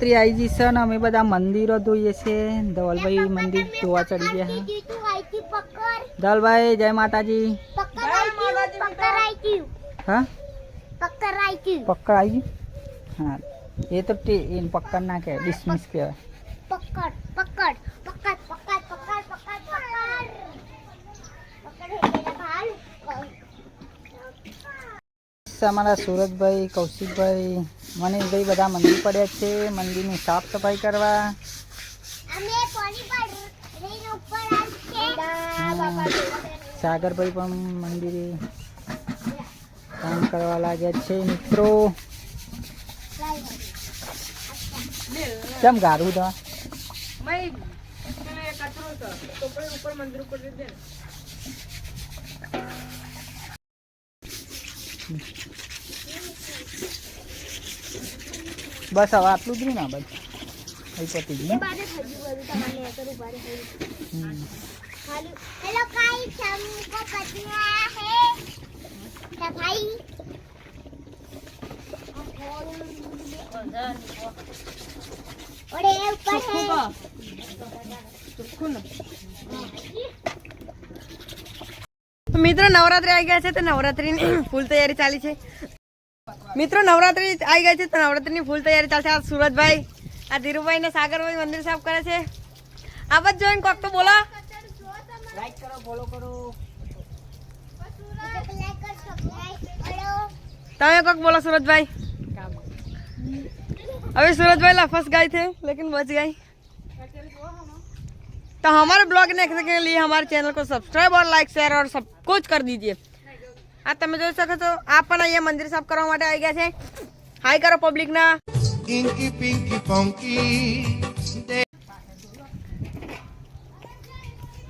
રાત્રે આવી જઈ છે ને અમે બધા મંદિરો જોઈએ છીએ ધવલભાઈ મંદિર જોવા ચડી ગયા ધવલભાઈ, જય માતાજી. હા? પક્કર આવી ગયું? હા. એ તો પક્કર ના કહેવાય ડિસમિસ કહેવાય. પકડ પકડ. અમારા સુરતભાઈ કૌશિકભાઈ. મનીષભાઈ બધા મંદિર પડ્યા છે મંદિરની સાફ સફાઈ કરવા. સાગરભાઈ પણ મંદિરે કામ કરવા લાગ્યા છે મિત્રો. કેમ ગારું તો? બસ હવે આટલું જ ના બસ એ પતી ગયું હેલો ગાઈસ हमको पतना है सफाई और ये ऊपर है सुखो ना મિત્રો નવરાત્રી આવી ગયા છે તો નવરાત્રીની ફૂલ તૈયારી ચાલી છે. મિત્રો નવરાત્રી આવી ગઈ છે તો નવરાત્રીની ફૂલ તૈયારી ચાલશે. આ સુરતભાઈ આ ધીરુભાઈ ને સાગરભાઈ મંદિર સાફ કરે છે. આ બધું જોઈને કોક તો બોલો. તમે કોક બોલો સુરતભાઈ હવે સુરતભાઈ લફસ ગાય છે લેકિન બચ ગાય. तो हमारे ब्लॉग देखने के लिए हमारे चैनल को सब्सक्राइब और लाइक शेयर और सब कुछ कर दीजिए આ તમે જોઈ શકો છો આ પણ અહીંયા મંદિર સાફ કરવા માટે આવી ગયા છે હાઈ કરો પબ્લિક ના Inky Pinky Funky.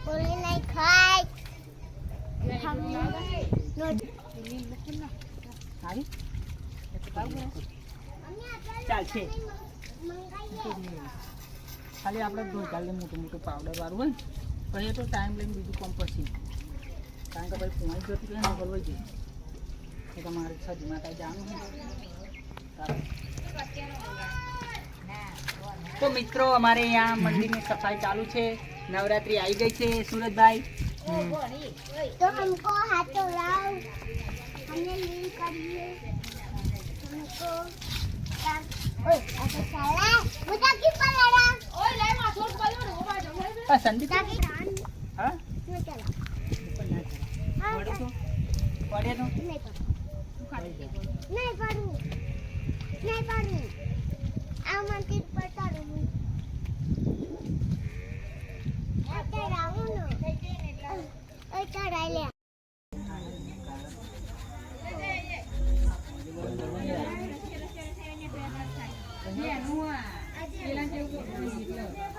बोले नहीं खाई हम આવી ચાલશે ખાલી આપણે ગોળકાલે મોટું મોટું પાવડર વાળું હોય ને પણ એ તો ટાઈમ લઈને બીજું કોમ પછી. કારણ કે ભાઈ પોણી જતી એટલે નગર હોય છે તો તમારે છજીમાં કાંઈ જાણવું હોય. તો મિત્રો, અમારે અહીંયા મંદિરની સફાઈ ચાલુ છે. નવરાત્રી આવી ગઈ છે સુરતભાઈ હમકો સંદીપ હા Yeah, no one.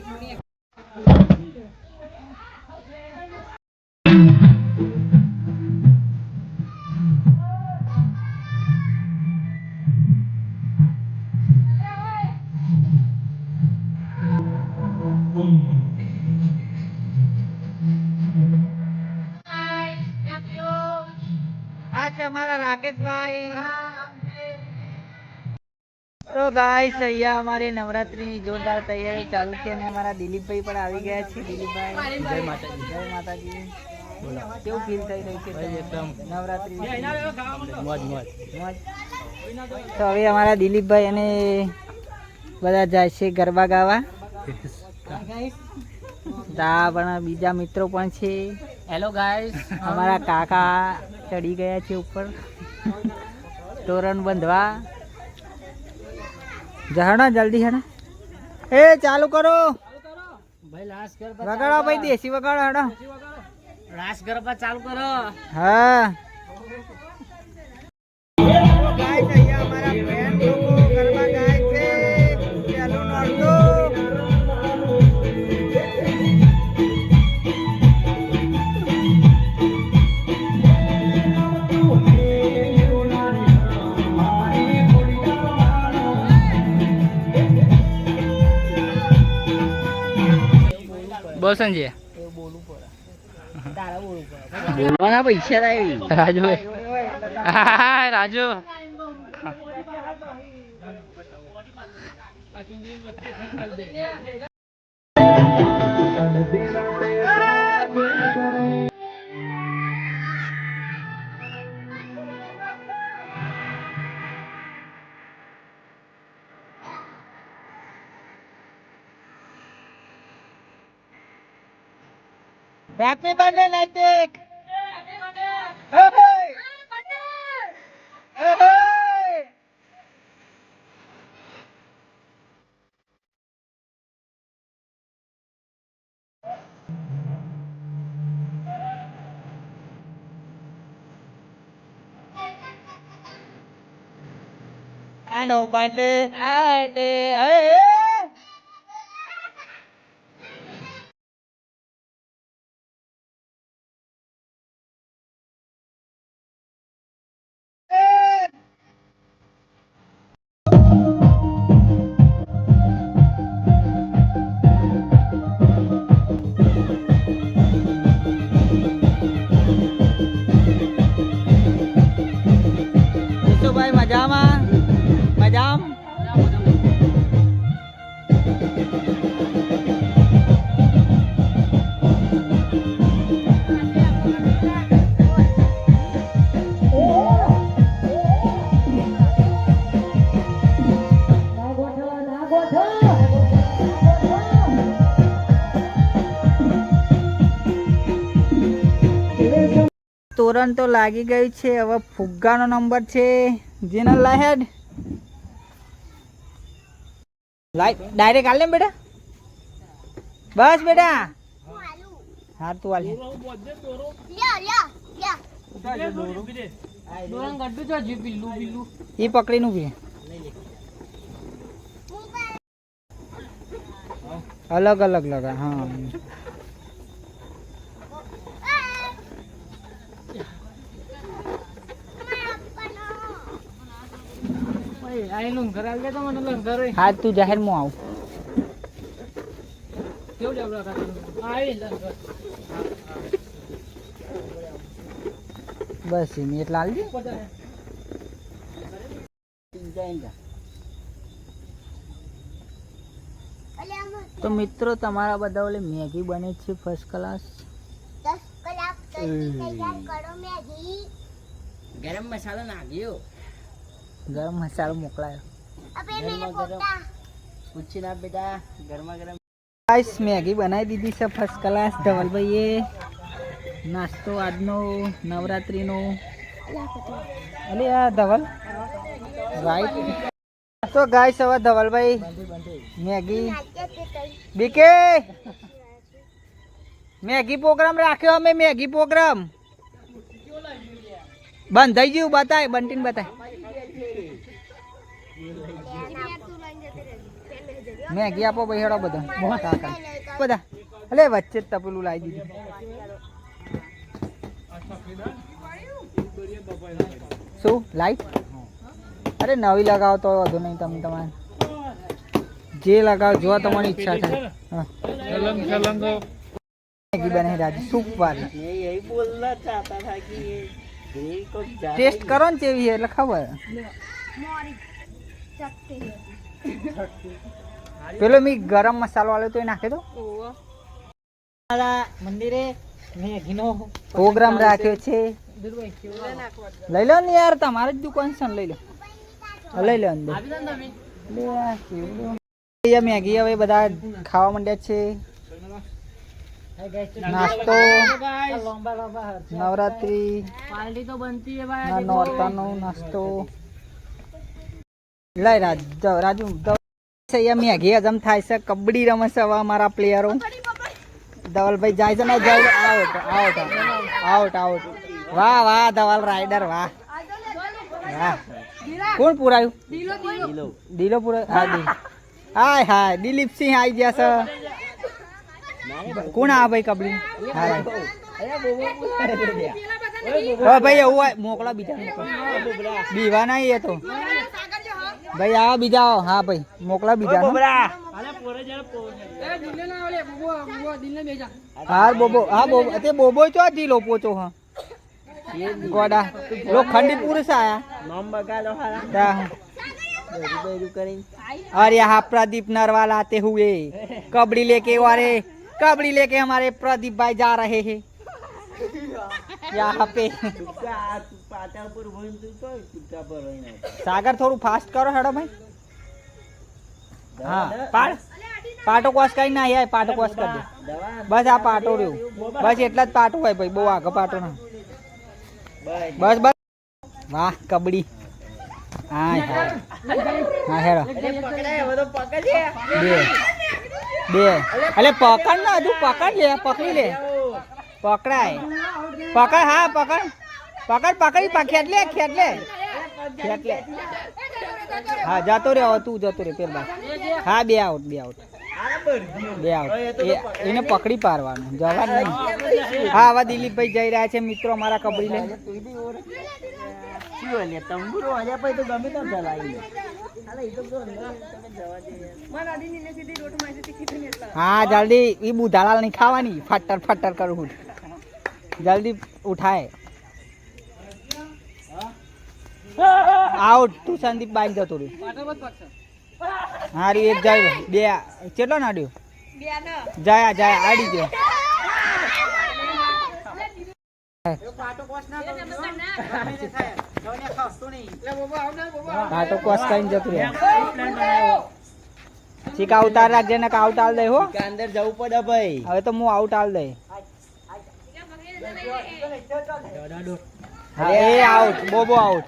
Hi, love you. આ છે રાકેશભાઈ તો ગાઈસ અહીંયા અમારે નવરાત્રીની જોરદાર તૈયારી ચાલુ છે અને અમારા દિલીપભાઈ પણ આવી ગયા છે. દિલીપભાઈ જય માતાજી જય માતાજી. કેવું ફીલ થઈ રહી છે એકદમ નવરાત્રી મોજ મોજ મોજ. તો હવે અમારા દિલીપભાઈ અને બધા જાય છે ગરબા ગાવા. તા પણ બીજા મિત્રો પણ છે. હેલો ગાઈસ અમારા કાકા ચડી ગયા છે ઉપર. તોરણ બંધવા. જહાણા, જલ્દી હેણા. એ, ચાલુ કરો. વગાડો ભાઈ, દેશી વગાડો હેડો રાસ ગરબા ચાલુ કરો હા. બોલ સંજય બોલવાના પૈસા થાય રાજુ હા રાજુ. Thank you. થાય રાજુ રાજુ હેપી બર્થડે નૈતિક હે હે હે આનો બર્થડે આડે હે ભાઈ તોરણ તો લાગી ગયું છે. હવે ફુગ્ગાનો નંબર છે. જેનો લાહેડ લાઈટ ડાયરેક્ટ હાલ ને બેટા. બસ બેટા. હા તું હાલ એ પકડી નું રહે. અલગ અલગ લગા હા. હા તું જાહેરમાં આવ. બસ એની એટલે હાલજે તો મિત્રો તમારા બધા ઓલે મેગી બને છે ફર્સ્ટ ક્લાસ ગરમ મસાલો પછી તૈયાર કરો મેગી. ગરમ મસાલો મોકલાયો. પૂછી ના બેટા ગરમા ગરમ. ગાઈસ મેગી બનાવી દીધી છે ફર્સ્ટ ક્લાસ ધવલભાઈએ. નાસ્તો આજનો નવરાત્રીનો. અલે આ ધવલ. રાઈટ તો ગાઈસ હવે ધવલભાઈ મેગી. બીકે મેગી પ્રોગ્રામ રાખ્યો અમે મેગી પ્રોગ્રામ. બંધ થઈ ગયું બતાય બંટીને બતાય. મેગી આપો ભાઈ હેડો બધા. કાકા. બધા. અલે, વચ્ચે જ તપેલું લાવી દીધું. શું? લાઈટ? અરે, નવી લગાવો તો વધુ નહીં તમે તમારે. જે લગાવો, જોવા તમારી ઈચ્છા થાય. હા. મેગી બને રાજી સૂપ ટેસ્ટ કરો ને કેવી એટલે ખબર. પેલો મી ગરમ મસાલો વાળો તો એ નાખી દો મંદિરે મેગીનો પ્રોગ્રામ રાખ્યો છે. લઈ લો ને યાર તમારે જ દુકાન છે લઈ લો. લઈ લો અંદર. મેગી હવે બધા ખાવા માંડ્યા છે. નાસ્તો. નવરાત્રી. નોરતાનો નાસ્તો. લઈ રાજ રાજુ. અહીંયા હજમ થાય છે, કબડ્ડી રમે છે હવે અમારા પ્લેયરો ધવલભાઈ જાય છે ને, જાય આઉટ આઉટ આઉટ આઉટ વાહ વાહ, ધવલ રાઈડર વાહ. વાહ. કોણ પુરાયું? દિલો પુરાયું હા દી હાય હાય દિલીપસિંહ આવી ગયા છે. કોણ આ ભાઈ કબડ્ડી? હા ભાઈ, એવું હોય, મોકલો બીજા બીવા નહીં એ તો. ભાઈ આવો બીજા આવો હા ભાઈ મોકલા બીજા હા બોબો હા બોબો તે બોબો ચો જીલો પોચો હા ગોડા લોખંડી પુરુષ આયા તા. अरे यहाँ प्रदीप नरवाल आते हुए कबड्डी लेके अरे कबड्डी लेके हमारे प्रदीप भाई जा रहे हैं यहाँ पे પાટણ પર હોય તો કોઈ ચૂટા પર હોય સાગર થોડું ફાસ્ટ કરો હેડો ભાઈ. હા પાડ. પાટો કોસ કરી ના યાર પાટો કોસ કરી દે. બસ આ પાટો રહ્યું. બસ એટલા જ પાટો હોય ભાઈ બહુ આગળ પાટો ના. બસ બસ. વાહ કબડી. હા હા હેડો. બે. બે. એટલે પકડ ના તું પકડ લે પકડી લે. પકડાય. પકડ હા પકડ. પકડ પકડી પા ખેંચ લે ખેંચ લે. ખેંચ હા જતો રે તું જતો રે પેલા હા બે આઉટ બે આઉટ બે આઉટ એને પકડી પાડવાનું. જવા નહીં. હા હવે દિલીપભાઈ જઈ રહ્યા છે મિત્રો મારા કબડી લઈને. હા જલ્દી એ બુધાલાલ નહીં ખાવાની. ફટર ફટર કરું જલ્દી ઉઠાય. આઉટ તું સંદીપ બાઈક જતો રહ્યો. હારી એક જાય બે કેટલો નાડ્યો? જાય જાય આડી ગયો પાટો કોસ કરીને જતું રહે ચીકા ઉતાર રાખજે ને આઉટ આલ દે હો. અંદર જવું પડે ભાઈ. હવે તો હું આઉટ આલ દે. હા, એ આઉટ બોબો આઉટ.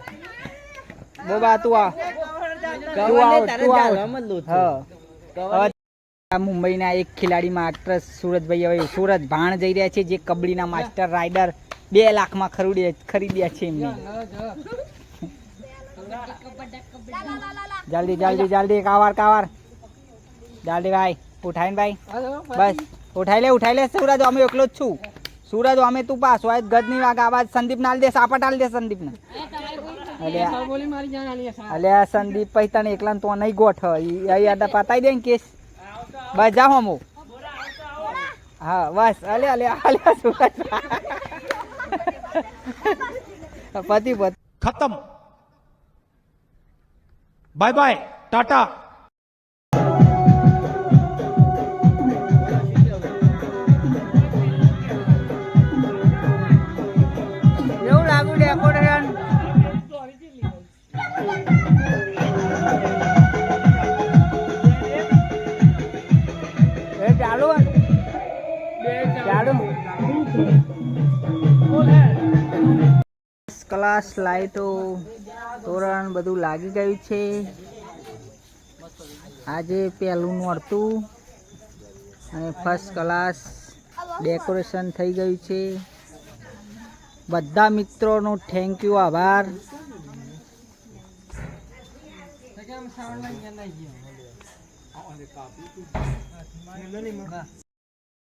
બોબા તું આ તું આવ તું આવ મુંબઈના એક ખેલાડી માસ્ટર સુરજભાઈ હવે સુરજ ભાણ જઈ રહ્યા છે જે કબડ્ડીના માસ્ટર રાઇડર બે લાખમાં ખરીદી ખરીદ્યા છે એમને. જલ્દી જલ્દી જલ્દી કાવાર કાવાર. જલ્દી ભાઈ ઉઠાય ભાઈ. બસ. ઉઠાઈ લે ઉઠાઈ લે. સુરજ અમે એકલો જ છું. સુરજ અમે તું પાસ હોય ગજની વાગ આવાજ સંદીપ નાલ દે સાપટ આલ દે સંદીપ ને અલ્યા સંદીપ ભાઈ એકલા તો નહીં ગોઠ. યાદા પતાવી દે કેસ. બસ જા હોમો. હા બસ અલે અલે અલ્યા સુરત પતિ પતિ. ખતમ. Bye bye Tata. ક્લાસ લાઈટો તોરણ બધું લાગી ગયું છે. આજે પહેલું નોરતું અને ફર્સ્ટ ક્લાસ ડેકોરેશન થઈ ગયું છે. બધા મિત્રોનો થેન્ક યુ આભાર.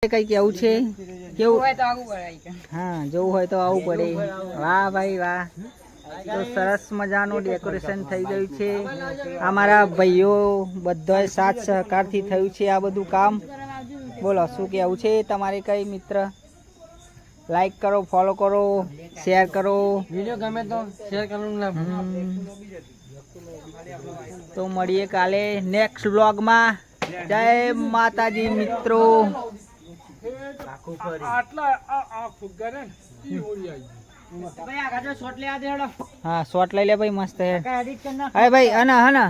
કઈ કેવું છે? કેવું? હા જવું હોય તો આવું પડે. વાહ ભાઈ વાહ. તો સરસ મજાનું ડેકોરેશન થઈ ગયું છે. અમારા ભાઈઓ બધાય સાથ સહકારથી થયું છે આ બધું કામ. બોલો શું કેવું છે તમારે કઈ મિત્ર? લાઈક કરો ફોલો કરો શેર કરો. વીડિયો ગમે તો શેર કરવાનું તો મળીએ કાલે નેક્સ્ટ વ્લોગમાં જય માતાજી મિત્રો. હા શોટ લઈ લે ભાઈ મસ્ત હે અરે ભાઈ અને હા ને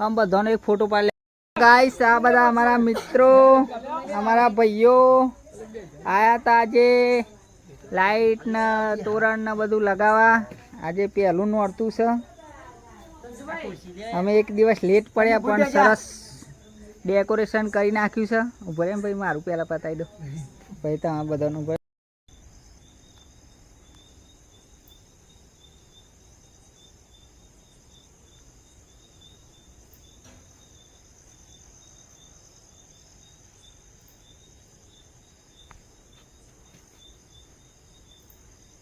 આમ બધાનો એક ફોટો પાડી લે. ગાઈસ આ બધા અમારા મિત્રો અમારા ભાઈઓ આયા તા આજે લાઈટ ને તોરણ ને બધું લગાવવા. આજે પહેલું નોરતું છે. અમે એક દિવસ લેટ પડ્યા પણ સરસ ડેકોરેશન કરી નાખ્યું છે. ઊભો રે ભાઈ મારું પહેલાં પતાવી દો. ભાઈ તો આ બધાનું ભાઈ